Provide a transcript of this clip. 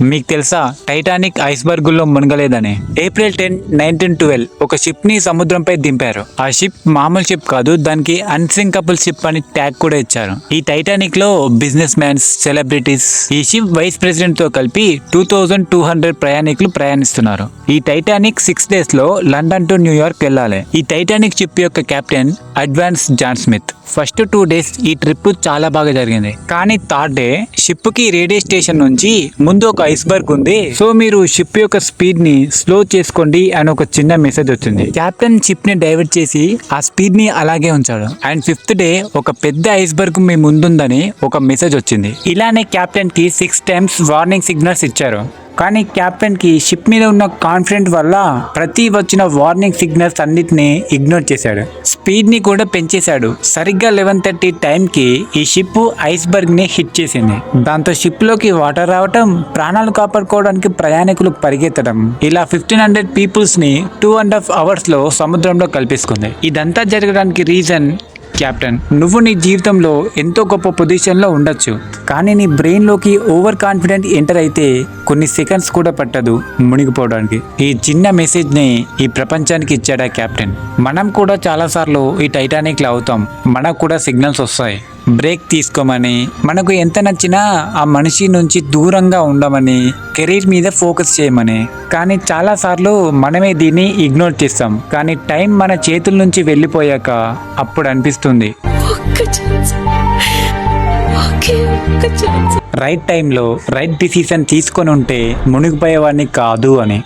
మీకు తెలుసా? టైటానిక్ ఐస్బర్గుల్లో మునగలేదని. ఏప్రిల్ టెన్ నైన్టీన్ ట్వెల్వ్ ఒక షిప్ని సముద్రంపై దింపారు. ఆ షిప్ మామూలు షిప్ కాదు దానికి అన్సింకబుల్ షిప్ అని ట్యాగ్ కూడా ఇచ్చారు. ఈ టైటానిక్లో బిజినెస్ మ్యాన్స్ సెలబ్రిటీస్ ఈ షిప్ వైస్ ప్రెసిడెంట్తో కలిపి టూ థౌజండ్ టూ హండ్రెడ్ ప్రయాణికులు ప్రయాణిస్తున్నారు. ఈ టైటానిక్ సిక్స్ డేస్లో లండన్ టు న్యూయార్క్ వెళ్ళాలి. ఈ టైటానిక్ షిప్ యొక్క captain advance John Smith first two days ఈ ట్రిప్ చాలా బాగా జరిగింది. కానీ థర్డ్ డే షిప్కి రేడియో స్టేషన్ నుంచి ముందు ఒక ఐస్బర్గ్ ఉంది. సో మీరు షిప్ యొక్క స్పీడ్ని స్లో చేసుకోండి అని ఒక చిన్న మెసేజ్ వచ్చింది. కెప్టెన్ షిప్ని డైవర్ట్ చేసి ఆ స్పీడ్ని అలాగే ఉంచాడు. అండ్ ఫిఫ్త్ డే ఒక పెద్ద ఐస్బర్గ్ మీ ముందుందని ఒక మెసేజ్ వచ్చింది. ఇలానే కెప్టెన్కి సిక్స్ టైమ్స్ వార్నింగ్ సిగ్నల్స్ ఇచ్చారు. కానీ క్యాప్టెన్కి షిప్ మీద ఉన్న కాన్ఫిడెంట్ వల్ల ప్రతి వచ్చిన వార్నింగ్ సిగ్నల్స్ అన్నిటిని ఇగ్నోర్ చేశాడు. స్పీడ్ని కూడా పెంచేశాడు. సరిగ్గా లెవెన్ థర్టీ టైంకి ఈ షిప్ ఐస్బర్గ్ని హిట్ చేసింది. దాంతో షిప్లోకి వాటర్ రావటం ప్రాణాలు కాపాడుకోవడానికి ప్రయాణికులు పరిగెత్తడం ఇలా ఫిఫ్టీన్ హండ్రెడ్ పీపుల్స్ని టూ అండ్ హాఫ్ అవర్స్లో సముద్రంలో కల్పిస్తుంది ఇదంతా జరగడానికి రీజన్ కెప్టెన్. నువ్వు నీ జీవితంలో ఎంతో గొప్ప పొజిషన్లో ఉండొచ్చు. కానీ నీ బ్రెయిన్లోకి ఓవర్ కాన్ఫిడెంట్ ఎంటర్ అయితే కొన్ని సెకండ్స్ కూడా పట్టదు మునిగిపోవడానికి. ఈ చిన్న మెసేజ్ని ఈ ప్రపంచానికి ఇచ్చాడా కెప్టెన్? మనం కూడా చాలాసార్లు ఈ టైటానిక్లో అవుతాం. మనకు కూడా సిగ్నల్స్ వస్తాయి. బ్రేక్ తీసుకోమని మనకు ఎంత నచ్చినా ఆ మనిషి నుంచి దూరంగా ఉండమని కెరీర్ మీద ఫోకస్ చేయమని. కానీ చాలాసార్లు మనమే దీన్ని ఇగ్నోర్ చేస్తాం. కానీ టైం మన చేతుల నుంచి వెళ్ళిపోయాక అప్పుడు అనిపిస్తుంది. రైట్ టైంలో రైట్ డిసిషన్ తీసుకొని ఉంటే మునిగిపోయేవాడిని కాదు అని.